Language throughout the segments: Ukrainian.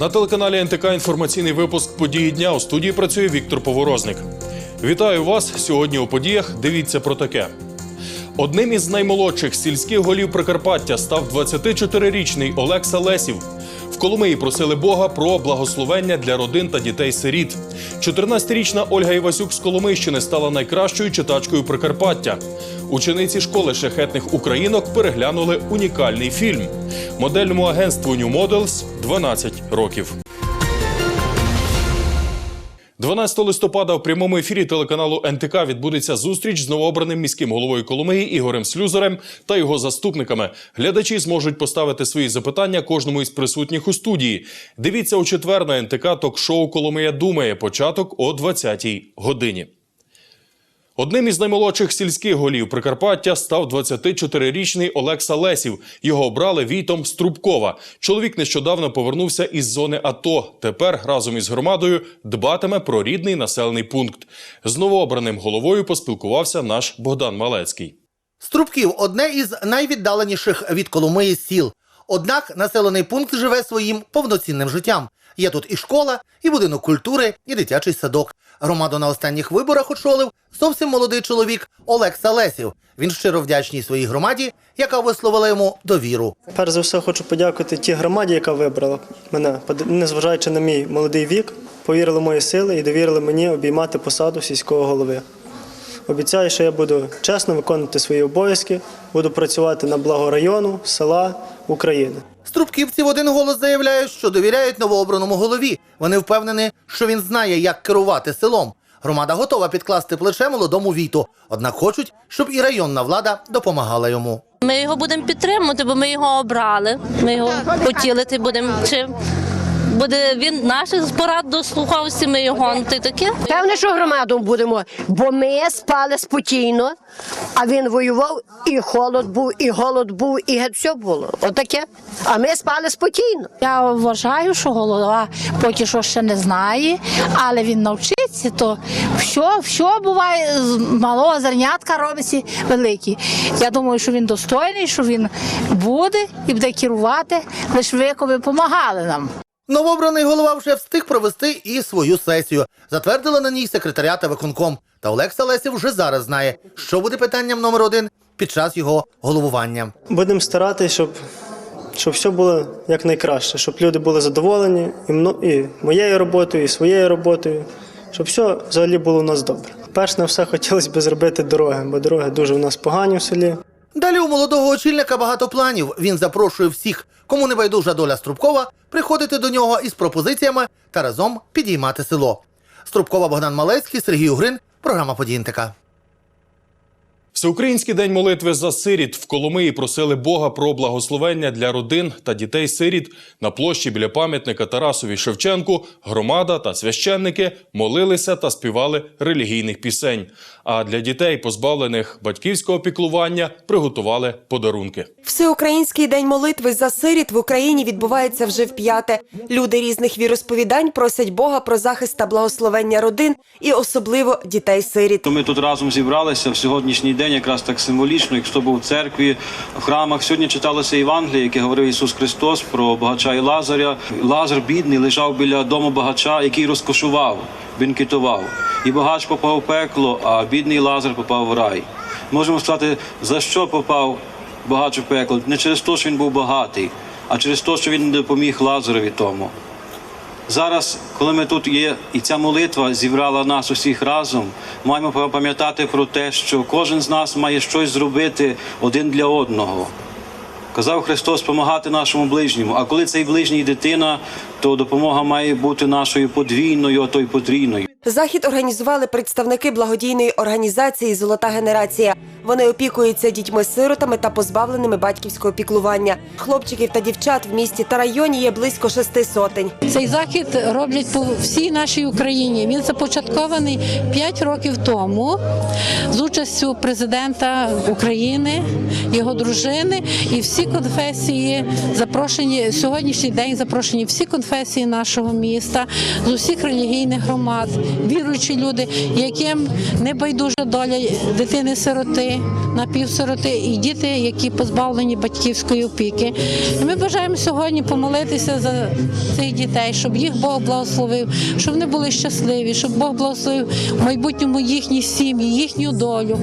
На телеканалі НТК інформаційний випуск події дня у студії працює Віктор Поворозник. Вітаю вас сьогодні у подіях. Дивіться про таке. Одним із наймолодших сільських голів Прикарпаття став 24-річний Олекса Лесів. Коломиї просили Бога про благословення для родин та дітей-сиріт. 14-річна Ольга Івасюк з Коломийщини стала найкращою читачкою Прикарпаття. Учениці школи шахетних українок переглянули унікальний фільм. Модельному агентству New Models 12 років. 12 листопада в прямому ефірі телеканалу НТК відбудеться зустріч з новообраним міським головою Коломиї Ігорем Слюзарем та його заступниками. Глядачі зможуть поставити свої запитання кожному із присутніх у студії. Дивіться у четвер на НТК ток-шоу Коломия думає. Початок о 20-й годині. Одним із наймолодших сільських голів Прикарпаття став 24-річний Олекса Лесів. Його обрали Війтом Струбкова. Чоловік нещодавно повернувся із зони АТО. Тепер разом із громадою дбатиме про рідний населений пункт. З новообраним головою поспілкувався наш Богдан Малецький. Струбків одне із найвіддаленіших від Коломиї сіл. Однак населений пункт живе своїм повноцінним життям. Є тут і школа, і будинок культури, і дитячий садок. Громаду на останніх виборах очолив зовсім молодий чоловік Олекса Лесів. Він щиро вдячний своїй громаді, яка висловила йому довіру. Перш за все хочу подякувати тій громаді, яка вибрала мене, незважаючи на мій молодий вік, повірили мої сили і довірили мені обіймати посаду сільського голови. Обіцяю, що я буду чесно виконувати свої обов'язки, буду працювати на благо району, села, України. Струбківці в один голос заявляють, що довіряють новообраному голові. Вони впевнені, що він знає, як керувати селом. Громада готова підкласти плече молодому віту, однак хочуть, щоб і районна влада допомагала йому. Ми його будемо підтримувати, бо ми його обрали. Ми його потілити будемо. Чи буде він наших порад дослухався, ми його ну, таке. Певне, що громадом будемо, бо ми спали спокійно, а він воював, і холод був, і голод був, і геть все було. Отаке. А ми спали спокійно. Я вважаю, що голова поки що ще не знає, але він навчиться, то що, що буває з малого зернятка робиться великі. Я думаю, що він достойний, що він буде і буде керувати, лише ви допомагали нам. Новообраний голова вже встиг провести і свою сесію. Затвердила на ній секретаріат та виконком. Та Олекса Лесів вже зараз знає, що буде питанням номер один під час його головування. Будемо старатися, щоб, щоб все було якнайкраще, щоб люди були задоволені і, мно- і моєю роботою, і своєю роботою, щоб все взагалі було у нас добре. Перш на все хотілося б зробити дороги, бо дороги дуже у нас погані в селі. Далі у молодого очільника багато планів. Він запрошує всіх, кому не байдужа доля Струбкова, приходити до нього із пропозиціями та разом підіймати село. Струбкова Богдан Малецький, Сергій Угрин, програма «Події НТК». Всеукраїнський день молитви за сиріт в Коломиї просили Бога про благословення для родин та дітей сиріт на площі біля пам'ятника Тарасові Шевченку. Громада та священники молилися та співали релігійних пісень. А для дітей, позбавлених батьківського піклування, приготували подарунки. Всеукраїнський день молитви за сиріт в Україні відбувається вже в п'яте. Люди різних віросповідань просять Бога про захист та благословення родин і особливо дітей-сиріт. Ми тут разом зібралися в сьогоднішній день, якраз так символічно, як хто був в церкві, в храмах. Сьогодні читалося Євангеліє, яке говорив Ісус Христос про багача і Лазаря. Лазар бідний лежав біля дому багача, який розкошував, бенкетував. І багач попав в пекло, а бідний Лазар попав в рай. Можемо сказати, за що попав багач у пекло? Не через те, що він був багатий, а через те, що він допоміг Лазарові тому. Зараз, коли ми тут є, і ця молитва зібрала нас усіх разом, маємо пам'ятати про те, що кожен з нас має щось зробити один для одного. Казав Христос допомагати нашому ближньому. А коли цей ближній дитина, то допомога має бути нашою подвійною, а то й потрійною. Захід організували представники благодійної організації Золота генерація. Вони опікуються дітьми-сиротами та позбавленими батьківського піклування. Хлопчиків та дівчат в місті та районі є близько шести сотень. Цей захід роблять по всій нашій Україні. Він започаткований 5 років тому з участю президента України, його дружини і всі конфесії запрошені сьогоднішній день. Запрошені всі конфесії. нашого міста, з усіх релігійних громад, віруючі люди, яким не байдужа доля дитини-сироти, напівсироти і діти, які позбавлені батьківської опіки. І ми бажаємо сьогодні помолитися за цих дітей, щоб їх Бог благословив, щоб вони були щасливі, щоб Бог благословив в майбутньому їхні сім'ї, їхню долю.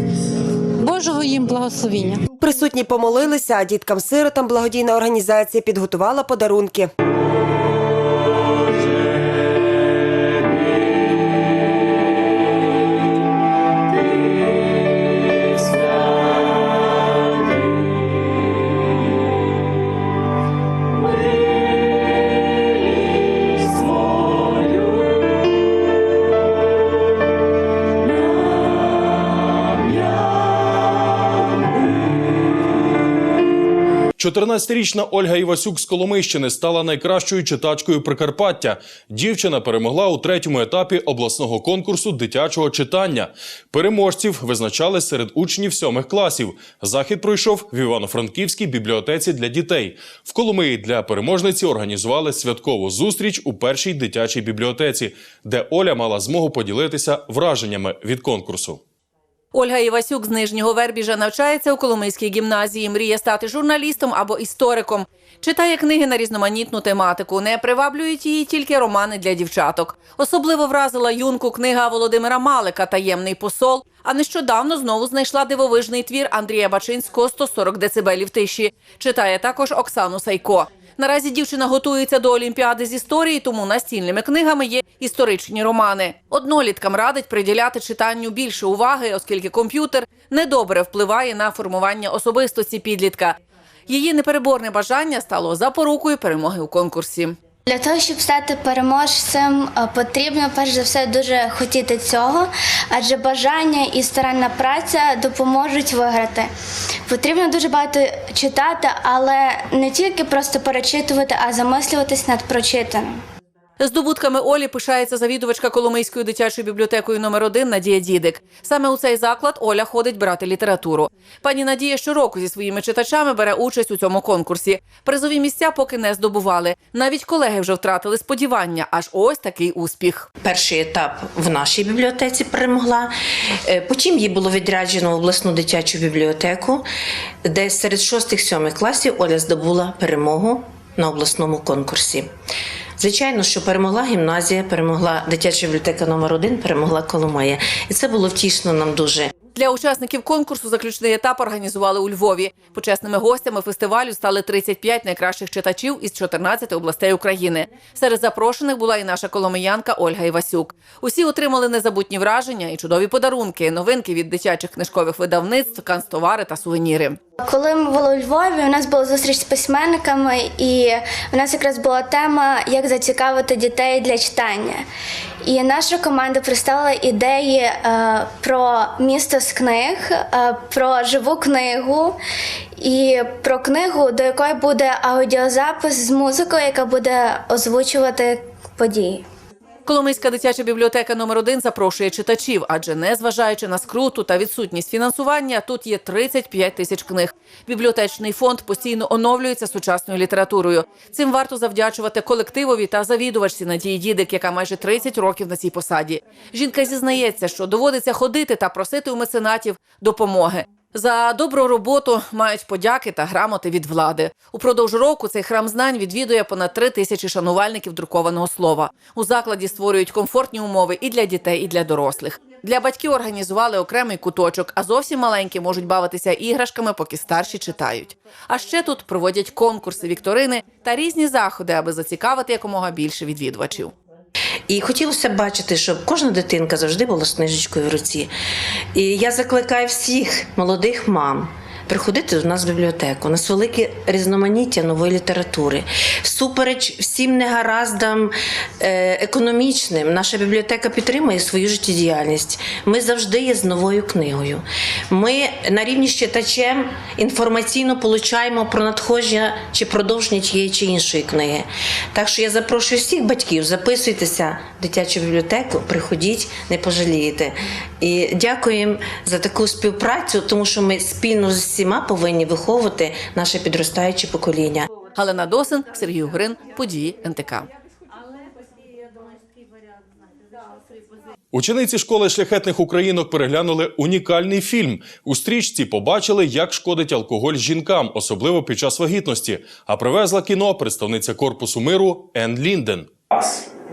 Божого їм благословіння. Присутні помолилися, а діткам-сиротам благодійна організація підготувала подарунки. – 14-річна Ольга Івасюк з Коломийщини стала найкращою читачкою Прикарпаття. Дівчина перемогла у третьому етапі обласного конкурсу дитячого читання. Переможців визначали серед учнів сьомих класів. Захід пройшов в Івано-Франківській бібліотеці для дітей. В Коломиї для переможниці організували святкову зустріч у першій дитячій бібліотеці, де Оля мала змогу поділитися враженнями від конкурсу. Ольга Івасюк з Нижнього Вербіжа навчається у Коломийській гімназії. Мріє стати журналістом або істориком. Читає книги на різноманітну тематику. Не приваблюють її тільки романи для дівчаток. Особливо вразила юнку книга Володимира Малика Таємний посол. А нещодавно знову знайшла дивовижний твір Андрія Бачинського «140 децибелів тиші. Читає також Оксану Сайко. Наразі дівчина готується до олімпіади з історії, тому настільними книгами є історичні романи. Одноліткам радить приділяти читанню більше уваги, оскільки комп'ютер недобре впливає на формування особистості підлітка. Її непереборне бажання стало запорукою перемоги у конкурсі. Для того, щоб стати переможцем, е, потрібно перш за все дуже хотіти цього, адже бажання і старанна праця допоможуть виграти. Потрібно дуже багато читати, але не тільки просто перечитувати, а замислюватись над прочитаним. Здобутками Олі пишається завідувачка Коломийською дитячою бібліотекою номер 1 Надія Дідик. Саме у цей заклад Оля ходить брати літературу. Пані Надія щороку зі своїми читачами бере участь у цьому конкурсі. Призові місця поки не здобували. Навіть колеги вже втратили сподівання. Аж ось такий успіх. Перший етап в нашій бібліотеці перемогла. Е, Потім їй було відряджено в обласну дитячу бібліотеку, де серед 6-7 класів Оля здобула перемогу на обласному конкурсі. Звичайно, що перемогла гімназія, перемогла дитяча бібліотека номер 1 перемогла Коломия. І це було втішно нам дуже. Для учасників конкурсу заключний етап організували у Львові. Почесними гостями фестивалю стали 35 найкращих читачів із 14 областей України. Серед запрошених була і наша коломиянка Ольга Івасюк. Усі отримали незабутні враження і чудові подарунки, новинки від дитячих книжкових видавництв, канцтовари та сувеніри. Коли ми були у Львові, у нас була зустріч з письменниками, і у нас якраз була тема, як зацікавити дітей для читання. І наша команда представила ідеї е, про місто з книг, е, про живу книгу і про книгу, до якої буде аудіозапис з музикою, яка буде озвучувати події. Коломийська дитяча бібліотека номер 1 запрошує читачів, адже незважаючи на скруту та відсутність фінансування, тут є 35 тисяч книг. Бібліотечний фонд постійно оновлюється сучасною літературою. Цим варто завдячувати колективові та завідувачці Надії Дідик, яка майже 30 років на цій посаді. Жінка зізнається, що доводиться ходити та просити у меценатів допомоги. За добру роботу мають подяки та грамоти від влади. Упродовж року цей храм знань відвідує понад три тисячі шанувальників друкованого слова. У закладі створюють комфортні умови і для дітей, і для дорослих. Для батьків організували окремий куточок, а зовсім маленькі можуть бавитися іграшками, поки старші читають. А ще тут проводять конкурси, вікторини та різні заходи, аби зацікавити якомога більше відвідувачів. І хотілося б бачити, щоб кожна дитинка завжди була з книжечкою в руці. І я закликаю всіх молодих мам. Приходити до нас в бібліотеку. У нас велике різноманіття нової літератури. Всупереч всім негараздам е, економічним, наша бібліотека підтримує свою життєдіяльність. Ми завжди є з новою книгою. Ми на рівні з читачем інформаційно получаємо про надходження чи продовження тієї чи іншої книги. Так що я запрошую всіх батьків, записуйтеся в дитячу бібліотеку, приходіть, не пожалієте. І дякуємо за таку співпрацю, тому що ми спільно з всіма повинні виховувати наше підростаюче покоління. Галина Досин, Сергій Угрин, події НТК. Учениці школи шляхетних українок переглянули унікальний фільм. У стрічці побачили, як шкодить алкоголь жінкам, особливо під час вагітності. А привезла кіно представниця корпусу миру Ен Лінден.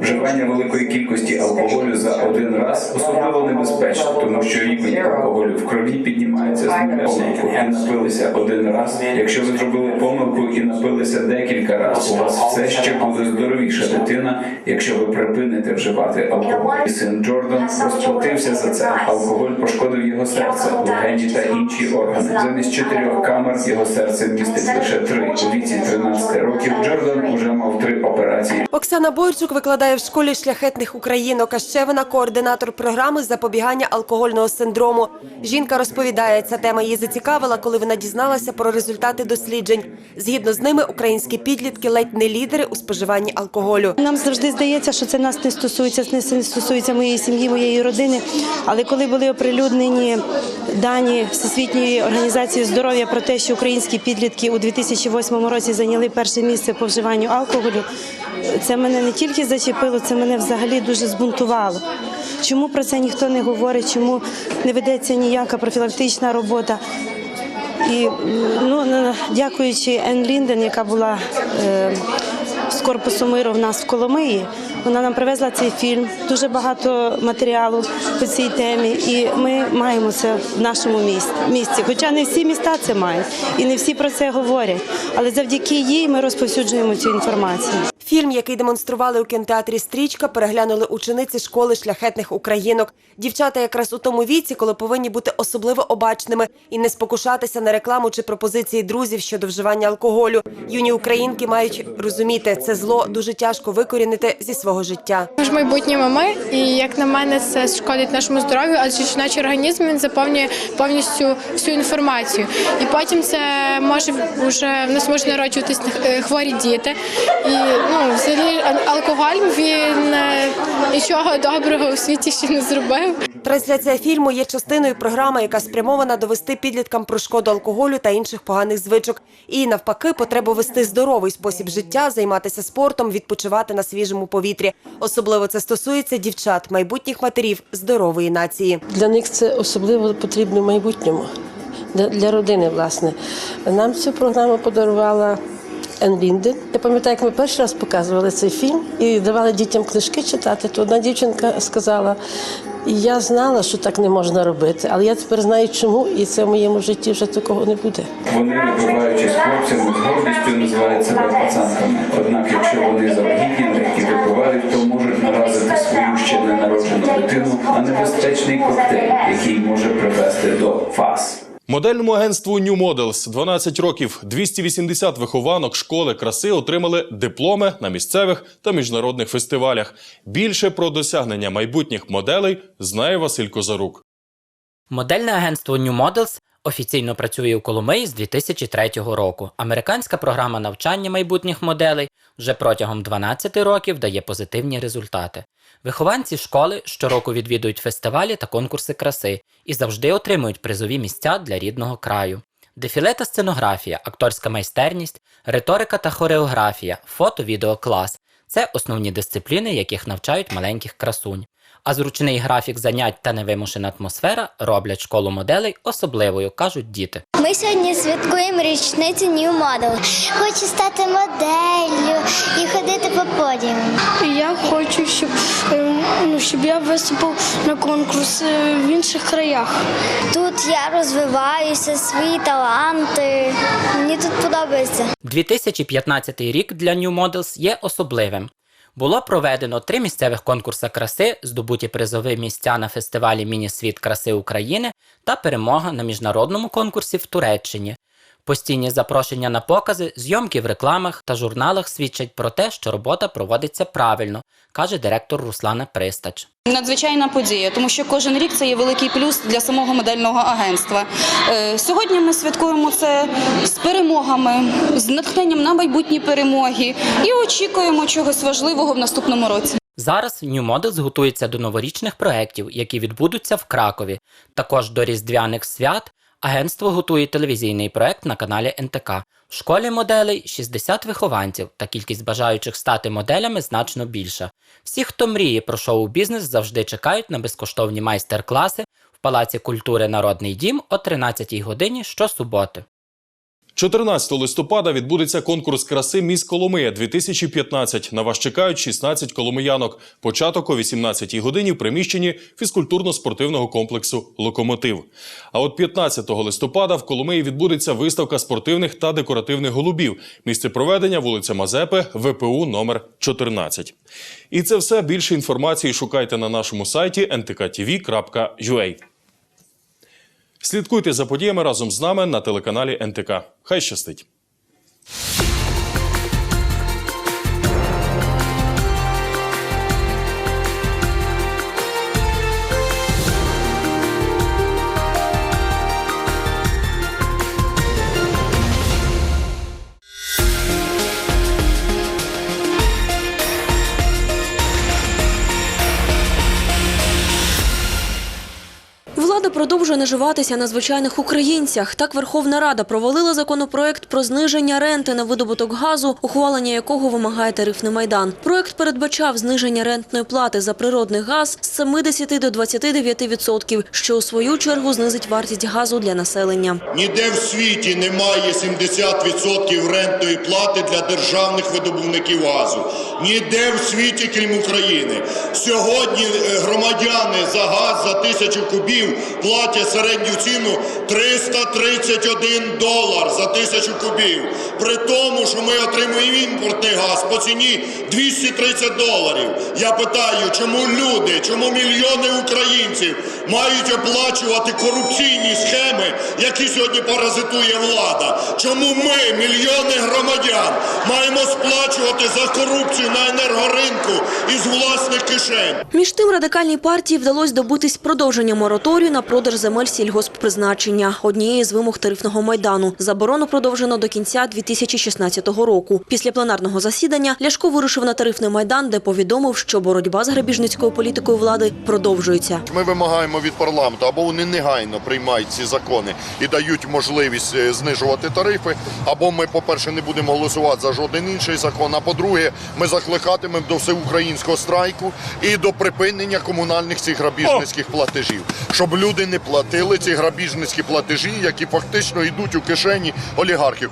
Вживання великої кількості алкоголю за один раз особливо небезпечно, тому що рівень алкоголю в крові піднімається з помилку і напилися один раз. Якщо ви зробили помилку і напилися декілька разів, у вас все ще буде здоровіша дитина, якщо ви припините вживати алкоголь. Син Джордан розплатився за це. Алкоголь пошкодив його серце, легені та інші органи. Замість чотирьох камер його серце містить лише три. У віці 13 років Джордан уже мав три операції. Оксана Бойчук викладає в школі шляхетних українок, а ще вона координатор програми запобігання алкогольного синдрому. Жінка розповідає, ця тема її зацікавила, коли вона дізналася про результати досліджень. Згідно з ними, українські підлітки ледь не лідери у споживанні алкоголю. Нам завжди здається, що це нас не стосується, не стосується моєї сім'ї, моєї родини. Але коли були оприлюднені дані Всесвітньої організації здоров'я про те, що українські підлітки у 2008 році зайняли перше місце по вживанню алкоголю, це мене не тільки зачепило, це мене взагалі дуже збунтувало. Чому про це ніхто не говорить? Чому не ведеться ніяка профілактична робота? І ну, дякуючи Ен Лінден, яка була е, з корпусу миру в нас в Коломиї, вона нам привезла цей фільм, дуже багато матеріалу по цій темі, і ми маємо це в нашому місті. Хоча не всі міста це мають, і не всі про це говорять. Але завдяки їй ми розповсюджуємо цю інформацію. Фільм, який демонстрували у кінотеатрі Стрічка, переглянули учениці школи шляхетних українок. Дівчата якраз у тому віці, коли повинні бути особливо обачними і не спокушатися на рекламу чи пропозиції друзів щодо вживання алкоголю. Юні українки мають розуміти, це зло дуже тяжко викорінити зі свого життя. Ми ж майбутні мами, і як на мене, це шкодить нашому здоров'ю, адже жіночий організм він заповнює повністю всю інформацію. І потім це може вже в нас можуть народжуватись е, хворі діти. І ну, взагалі а- алкоголь він е, нічого доброго у світі ще не зробив. Трансляція фільму є частиною програми, яка спрямована довести підліткам про шкоду алкоголю та інших поганих звичок. І навпаки, потребу вести здоровий спосіб життя, займатися спортом, відпочивати на свіжому повітрі. Особливо це стосується дівчат, майбутніх матерів здорової нації. Для них це особливо потрібно в майбутньому, для родини, власне. Нам цю програму подарувала Ен Лінден. Я пам'ятаю, як ми перший раз показували цей фільм і давали дітям книжки читати, то одна дівчинка сказала. Я знала, що так не можна робити, але я тепер знаю, чому, і це в моєму житті вже такого не буде. Вони, вибиваючись хлопцями, з гордістю називають себе пацанками. Однак, якщо вони завагітніли і випивають, то можуть наразити свою ще ненароджену дитину на небезпечний коктейль, який може привести до фаз. Модельному агентству New Models 12 років 280 вихованок школи краси отримали дипломи на місцевих та міжнародних фестивалях. Більше про досягнення майбутніх моделей знає Василь Козарук. Модельне агентство New Models офіційно працює у Коломиї з 2003 року. Американська програма навчання майбутніх моделей вже протягом 12 років дає позитивні результати. Вихованці школи щороку відвідують фестивалі та конкурси краси і завжди отримують призові місця для рідного краю. Дефіле та сценографія, акторська майстерність, риторика та хореографія, фото-відеоклас це основні дисципліни, яких навчають маленьких красунь. А зручний графік занять та невимушена атмосфера роблять школу моделей особливою, кажуть діти. Ми сьогодні святкуємо річницю New Model. Хочу стати моделлю і ходити по подіуму. Я хочу, щоб, ну, щоб я виступив на конкурс в інших краях. Тут я розвиваюся, свої таланти. Мені тут подобається. 2015 рік для New Models є особливим. Було проведено три місцевих конкурси краси, здобуті призові місця на фестивалі Міні-світ краси України та перемога на міжнародному конкурсі в Туреччині. Постійні запрошення на покази, зйомки в рекламах та журналах свідчать про те, що робота проводиться правильно, каже директор Руслана Пристач. Надзвичайна подія, тому що кожен рік це є великий плюс для самого модельного агентства. Е, Сьогодні ми святкуємо це з перемогами, з натхненням на майбутні перемоги і очікуємо чогось важливого в наступному році. Зараз New Models готується до новорічних проєктів, які відбудуться в Кракові, також до різдвяних свят, Агентство готує телевізійний проект на каналі НТК. В школі моделей 60 вихованців, та кількість бажаючих стати моделями значно більша. Всі, хто мріє про шоу-бізнес, завжди чекають на безкоштовні майстер-класи в Палаці культури Народний дім о 13 годині щосуботи. 14 листопада відбудеться конкурс краси Міс Коломия 2015. На вас чекають 16 коломиянок. Початок о 18 годині в приміщенні фізкультурно-спортивного комплексу Локомотив. А от 15 листопада в Коломиї відбудеться виставка спортивних та декоративних голубів. Місце проведення вулиця Мазепи, ВПУ номер 14. І це все. Більше інформації шукайте на нашому сайті ntktv.ua. Слідкуйте за подіями разом з нами на телеканалі НТК. Хай щастить! Наживатися на звичайних українцях. Так Верховна Рада провалила законопроект про зниження ренти на видобуток газу, ухвалення якого вимагає тарифний майдан. Проект передбачав зниження рентної плати за природний газ з 70 до 29%, що у свою чергу знизить вартість газу для населення. Ніде в світі немає 70% рентної плати для державних видобувників газу. Ніде в світі, крім України. Сьогодні е, громадяни за газ за тисячу кубів платять середню ціну 331 долар за тисячу кубів. При тому, що ми отримуємо імпортний газ по ціні 230 доларів. Я питаю, чому люди, чому мільйони українців мають оплачувати корупційні схеми, які сьогодні паразитує влада? Чому ми, мільйони громадян, маємо сплачувати за корупцію на енергоринку із власних кишень? Між тим радикальній партії вдалося добитись продовження мораторію на продаж земель сільгосппризначення. Однією з вимог тарифного майдану. Заборону продовжено до кінця 2016 року. Після пленарного засідання Ляшко вирушив на тарифний майдан, де повідомив, що боротьба з грабіжницькою політикою влади продовжується. Ми вимагаємо від парламенту, або вони негайно приймають ці закони і дають можливість е, знижувати тарифи, або ми, по-перше, не будемо голосувати за жоден інший закон. А по-друге, ми закликатимемо до всеукраїнського страйку і до припинення комунальних цих грабіжницьких платежів, щоб люди не платили ці грабіжницькі платежі, які фактично йдуть у кишені олігархів.